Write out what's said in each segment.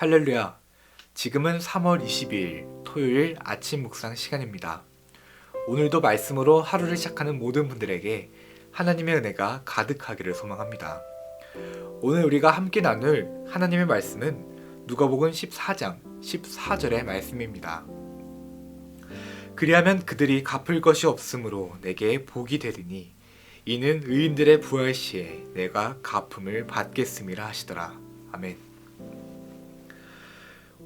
할렐루야. 지금은 3월 22일 토요일 아침 묵상 시간입니다. 오늘도 말씀으로 하루를 시작하는 모든 분들에게 하나님의 은혜가 가득하기를 소망합니다. 오늘 우리가 함께 나눌 하나님의 말씀은 누가복음 14장 14절의 말씀입니다. 그리하면 그들이 갚을 것이 없으므로 내게 복이 되리니 이는 의인들의 부활 시에 내가 갚음을 받겠음이라 하시더라. 아멘.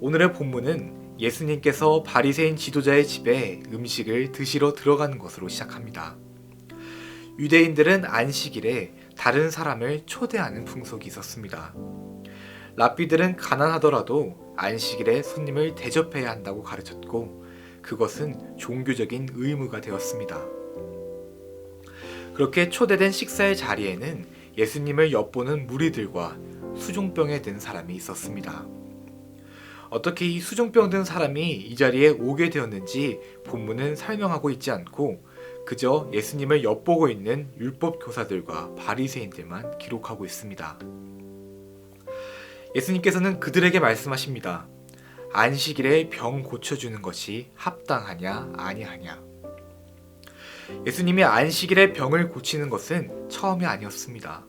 오늘의 본문은 예수님께서 바리새인 지도자의 집에 음식을 드시러 들어가는 것으로 시작합니다. 유대인들은 안식일에 다른 사람을 초대하는 풍속이 있었습니다. 랍비들은 가난하더라도 안식일에 손님을 대접해야 한다고 가르쳤고 그것은 종교적인 의무가 되었습니다. 그렇게 초대된 식사의 자리에는 예수님을 엿보는 무리들과 수종병에 든 사람이 있었습니다. 어떻게 이 수종병 든 사람이 이 자리에 오게 되었는지 본문은 설명하고 있지 않고 그저 예수님을 엿보고 있는 율법 교사들과 바리새인들만 기록하고 있습니다. 예수님께서는 그들에게 말씀하십니다. 안식일에 병 고쳐주는 것이 합당하냐 아니하냐. 예수님이 안식일에 병을 고치는 것은 처음이 아니었습니다.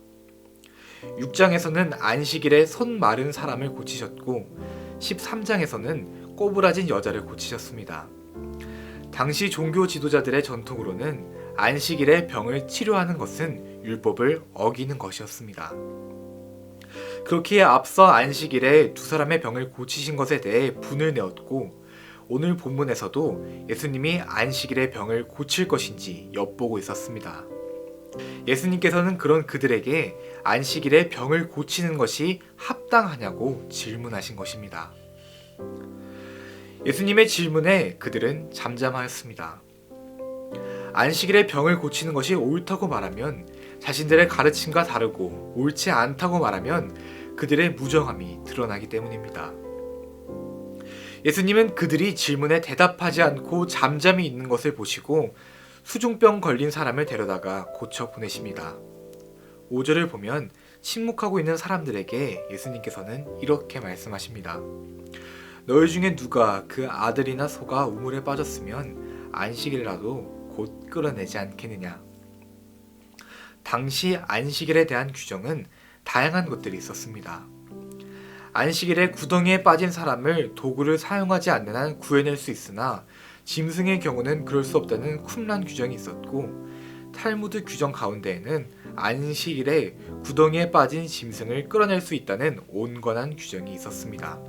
6장에서는 안식일에 손 마른 사람을 고치셨고 13장에서는 꼬부라진 여자를 고치셨습니다. 당시 종교 지도자들의 전통으로는 안식일에 병을 치료하는 것은 율법을 어기는 것이었습니다. 그렇기에 앞서 안식일에 두 사람의 병을 고치신 것에 대해 분을 내었고 오늘 본문에서도 예수님이 안식일의 병을 고칠 것인지 엿보고 있었습니다. 예수님께서는 그런 그들에게 안식일에 병을 고치는 것이 합당하냐고 질문하신 것입니다. 예수님의 질문에 그들은 잠잠하였습니다. 안식일에 병을 고치는 것이 옳다고 말하면 자신들의 가르침과 다르고 옳지 않다고 말하면 그들의 무정함이 드러나기 때문입니다. 예수님은 그들이 질문에 대답하지 않고 잠잠히 있는 것을 보시고 수중병 걸린 사람을 데려다가 고쳐 보내십니다. 5절을 보면 침묵하고 있는 사람들에게 예수님께서는 이렇게 말씀하십니다. 너희 중에 누가 그 아들이나 소가 우물에 빠졌으면 안식일이라도 곧 끌어내지 않겠느냐. 당시 안식일에 대한 규정은 다양한 것들이 있었습니다. 안식일에 구덩이에 빠진 사람을 도구를 사용하지 않는 한 구해낼 수 있으나 짐승의 경우는 그럴 수 없다는 쿰란 규정이 있었고 탈무드 규정 가운데에는 안식일에 구덩이에 빠진 짐승을 끌어낼 수 있다는 온건한 규정이 있었습니다.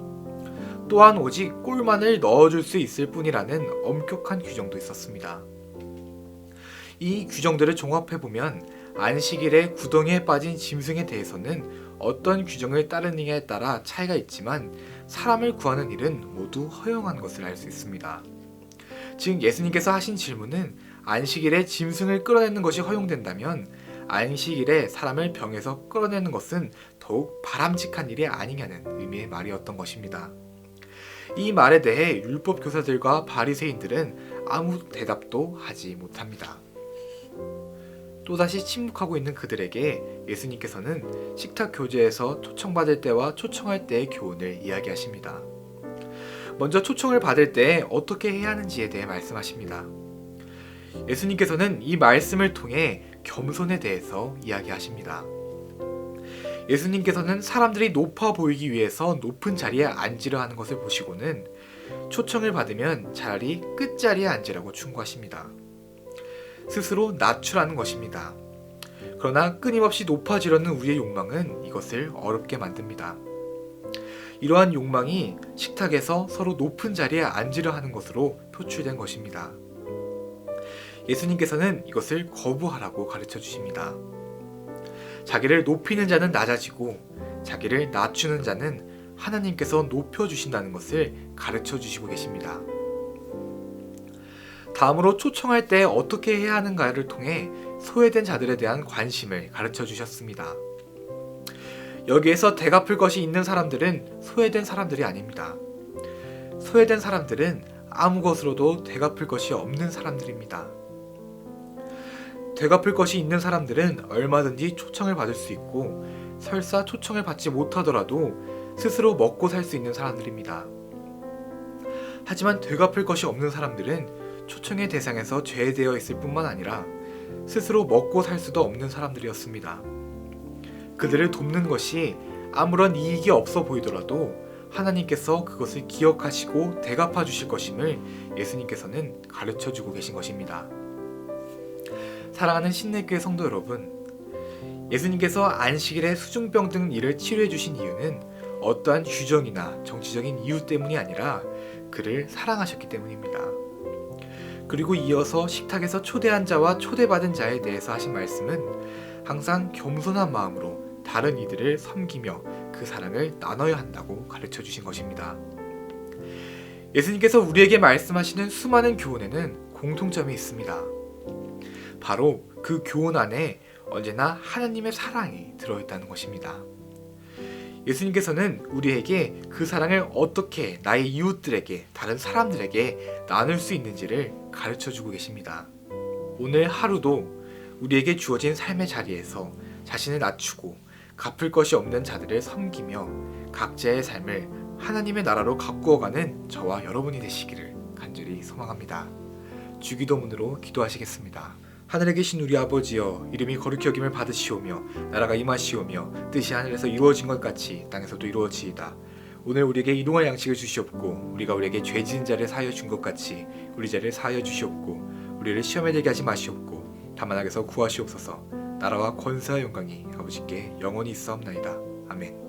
또한 오직 꿀만을 넣어줄 수 있을 뿐이라는 엄격한 규정도 있었습니다. 이 규정들을 종합해보면 안식일에 구덩이에 빠진 짐승에 대해서는 어떤 규정을 따르느냐에 따라 차이가 있지만 사람을 구하는 일은 모두 허용한 것을 알 수 있습니다. 즉 예수님께서 하신 질문은 안식일에 짐승을 끌어내는 것이 허용된다면 안식일에 사람을 병에서 끌어내는 것은 더욱 바람직한 일이 아니냐는 의미의 말이었던 것입니다. 이 말에 대해 율법 교사들과 바리새인들은 아무 대답도 하지 못합니다. 또다시 침묵하고 있는 그들에게 예수님께서는 식탁 교제에서 초청받을 때와 초청할 때의 교훈을 이야기하십니다. 먼저 초청을 받을 때 어떻게 해야 하는지에 대해 말씀하십니다. 예수님께서는 이 말씀을 통해 겸손에 대해서 이야기하십니다. 예수님께서는 사람들이 높아 보이기 위해서 높은 자리에 앉으려 하는 것을 보시고는 초청을 받으면 차라리 끝자리에 앉으라고 충고하십니다. 스스로 낮추라는 것입니다. 그러나 끊임없이 높아지려는 우리의 욕망은 이것을 어렵게 만듭니다. 이러한 욕망이 식탁에서 서로 높은 자리에 앉으려 하는 것으로 표출된 것입니다. 예수님께서는 이것을 거부하라고 가르쳐 주십니다. 자기를 높이는 자는 낮아지고 자기를 낮추는 자는 하나님께서 높여 주신다는 것을 가르쳐 주시고 계십니다. 다음으로 초청할 때 어떻게 해야 하는가를 통해 소외된 자들에 대한 관심을 가르쳐 주셨습니다. 여기에서 대갚을 것이 있는 사람들은 소외된 사람들이 아닙니다. 소외된 사람들은 아무 것으로도 대갚을 것이 없는 사람들입니다. 되갚을 것이 있는 사람들은 얼마든지 초청을 받을 수 있고 설사 초청을 받지 못하더라도 스스로 먹고 살 수 있는 사람들입니다. 하지만 되갚을 것이 없는 사람들은 초청의 대상에서 제외되어 있을 뿐만 아니라 스스로 먹고 살 수도 없는 사람들이었습니다. 그들을 돕는 것이 아무런 이익이 없어 보이더라도 하나님께서 그것을 기억하시고 대갚아 주실 것임을 예수님께서는 가르쳐 주고 계신 것입니다. 사랑하는 신내교회 성도 여러분, 예수님께서 안식일에 수중병 등 일을 치료해 주신 이유는 어떠한 규정이나 정치적인 이유 때문이 아니라 그를 사랑하셨기 때문입니다. 그리고 이어서 식탁에서 초대한 자와 초대받은 자에 대해서 하신 말씀은 항상 겸손한 마음으로 다른 이들을 섬기며 그 사랑을 나눠야 한다고 가르쳐 주신 것입니다. 예수님께서 우리에게 말씀하시는 수많은 교훈에는 공통점이 있습니다. 바로 그 교훈 안에 언제나 하나님의 사랑이 들어있다는 것입니다. 예수님께서는 우리에게 그 사랑을 어떻게 나의 이웃들에게, 다른 사람들에게 나눌 수 있는지를 가르쳐 주고 계십니다. 오늘 하루도 우리에게 주어진 삶의 자리에서 자신을 낮추고 갚을 것이 없는 자들을 섬기며 각자의 삶을 하나님의 나라로 가꾸어가는 저와 여러분이 되시기를 간절히 소망합니다. 주기도문으로 기도하시겠습니다. 하늘에 계신 우리 아버지여 이름이 거룩히 여김을 받으시오며 나라가 임하시오며 뜻이 하늘에서 이루어진 것 같이 땅에서도 이루어지이다. 오늘 우리에게 일용할 양식을 주시옵고 우리가 우리에게 죄 지은 자를 사하여 준 것 같이 우리 죄를 사하여 주시옵고 우리를 시험에 들게 하지 마시옵고 다만 악에서 구하시옵소서 나라와 권세와 영광이 아버지께 영원히 있사옵나이다. 아멘